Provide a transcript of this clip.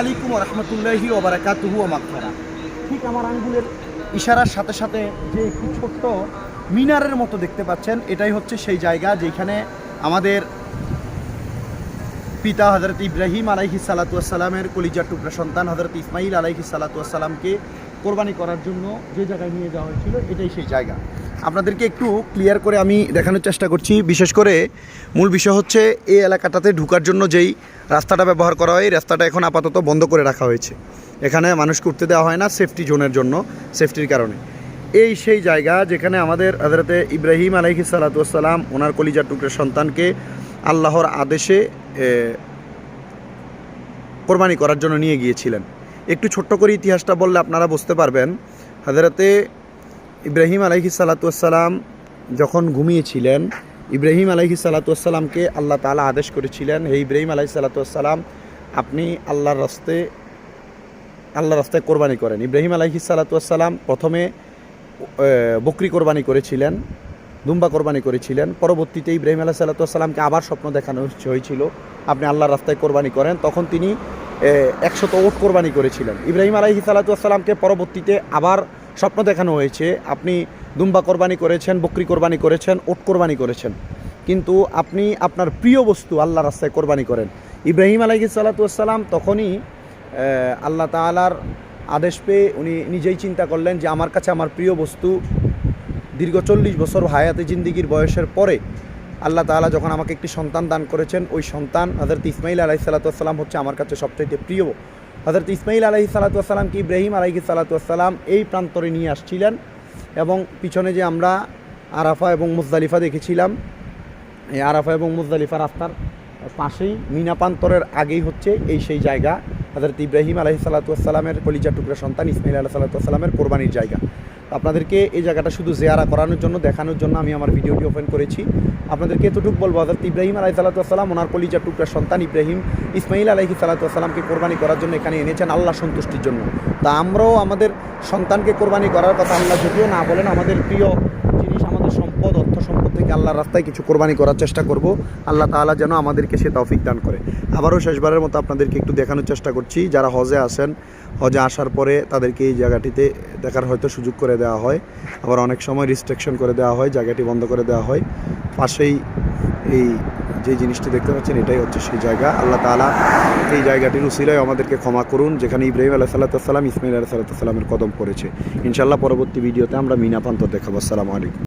আলাইকুম রহমতুল্লাহি ওবরাকাতুহু মাকফারা ঠিক আমার আঙ্গুলের ইশারার সাথে সাথে যে একটু ছোট্ট মিনারের মতো দেখতে পাচ্ছেন, এটাই হচ্ছে সেই জায়গা যেখানে আমাদের পিতা হজরত ইব্রাহিম আলাইহি সালাতামের কলিজার টুকরা সন্তান হজরত ইসমাইল আলাইহি সালাতামকে কোরবানি করার জন্য যে জায়গায় নিয়ে যাওয়া হয়েছিল, এটাই সেই জায়গা। আপনাদেরকে একটু ক্লিয়ার করে আমি দেখানোর চেষ্টা করছি। বিশেষ করে মূল বিষয় হচ্ছে, এই এলাকাটাতে ঢুকার জন্য যেই রাস্তাটা ব্যবহার করা হয় রাস্তাটা এখন আপাতত বন্ধ করে রাখা হয়েছে। এখানে মানুষকে উঠতে দেওয়া হয় না সেফটি জোনের জন্য সেফটির কারণে। এই সেই জায়গা যেখানে আমাদের হজরতে ইব্রাহিম আলাইহি সালাতাম ওনার কলিজার টুকরের সন্তানকে আল্লাহর আদেশে কোরবানি করার জন্য নিয়ে গিয়েছিলেন। একটু ছোট্ট করে ইতিহাসটা বললে আপনারা বুঝতে পারবেন। হজরতে ইব্রাহিম আলাইহি সালাতাম যখন ঘুমিয়েছিলেন, ইব্রাহিম আলাইহি সালাতামকে আল্লাহ তালা আদেশ করেছিলেন, হে ইব্রাহিম আলাইহি সালাতাম আপনি আল্লাহর রাস্তে আল্লাহ রাস্তায় কোরবানি করেন। ইব্রাহিম আলাইহি সালাতাম প্রথমে বকরি কোরবানি করেছিলেন, দুম্বা কোরবানি করেছিলেন। পরবর্তীতে ইব্রাহিম আলাহ সাল্লাতামকে আবার স্বপ্ন দেখানো হয়েছিল, আপনি আল্লাহর রাস্তায় কোরবানি করেন। তখন তিনি একশত ওট কোরবানি করেছিলেন। ইব্রাহিম আলাহি সাল্লাতামকে পরবর্তীতে আবার স্বপ্ন দেখানো হয়েছে, আপনি দুম্বা কোরবানি করেছেন, বকরি কোরবানি করেছেন, ওট কোরবানি করেছেন। কিন্তু আপনি আপনার প্রিয় বস্তু আল্লাহ রাস্তায় কোরবানি করেন। ইব্রাহিম আলাহি সাল্লাতাম তখনই আল্লাহ তালার আদেশ পেয়ে উনি নিজেই চিন্তা করলেন যে আমার কাছে আমার প্রিয় বস্তু দীর্ঘ চল্লিশ বছর হায়াতে জিন্দিগির বয়সের পরে আল্লাহ তাআলা যখন আমাকে একটি সন্তান দান করেছেন, ওই সন্তান হজরত ইসমাইল আলাহি সাল্লাতাম হচ্ছে আমার কাছে সবচাইতে প্রিয় হজরত ইসমাইল আলহি সাল্লাতামকে ইব্রাহিম আলাহি সাল্লাতাম এই প্রান্তরে নিয়ে আসছিলেন এবং পিছনে যে আমরা আরাফা এবং মুজদালিফা দেখেছিলাম, এই আরাফা এবং মুজদালিফা রাস্তার পাশেই মিনা প্রান্তরের আগেই হচ্ছে এই সেই জায়গা। হজরত ইব্রাহিম আলহি সাল্লাতামের কলিজা টুকরা সন্তান ইসমাইল আল্লাহ সাল্লাতামের কোরবানির জায়গা। আপনাদেরকে এই জায়গাটা শুধু জেয়ারা করানোর জন্য, দেখানোর জন্য আমি আমার ভিডিওটি ওপেন করেছি। আপনাদেরকে এতটুকু বলব হজরত ইব্রাহিম আলাহি সাল্লাতাম ওনার কলিজা টুকরা সন্তান ইব্রাহিম ইসমাইল আলহি সাল্লাতামকে কোরবানি করার জন্য এখানে এনেছেন আল্লাহ সন্তুষ্টির জন্য। তা আমরাও আমাদের সন্তানকে কোরবানি করার কথা আল্লাহ যদিও না বলেন, আমাদের প্রিয় সম্পদ, অর্থ সম্পদ থেকে আল্লাহর রাস্তায় কিছু কোরবানি করার চেষ্টা করব। আল্লাহ তাআলা যেন আমাদেরকে সে তৌফিক দান করে। আবারও শেষবারের মতো আপনাদেরকে একটু দেখানোর চেষ্টা করছি। যারা হজে আসেন, হজে আসার পরে তাদেরকে এই জায়গাটিতে দেখার হয়তো সুযোগ করে দেওয়া হয়। আবার অনেক সময় রিস্ট্রিকশন করে দেওয়া হয়, জায়গাটি বন্ধ করে দেওয়া হয়। পাশেই এই যে জিনিসটি দেখতে পাচ্ছেন, এটাই হচ্ছে সেই জায়গা। আল্লাহ তাআলা এই জায়গাটির উসিলায় আমাদেরকে ক্ষমা করুন, যেখানে ইব্রাহিম আলাহ সাল্লাতাম ইসমাইল আলাহ সাল্লাতামের কদম পড়েছে। ইনশাল্লাহ পরবর্তী ভিডিওতে আমরা মিনা প্রান্তর দেখাবো। আসসালামু আলাইকুম।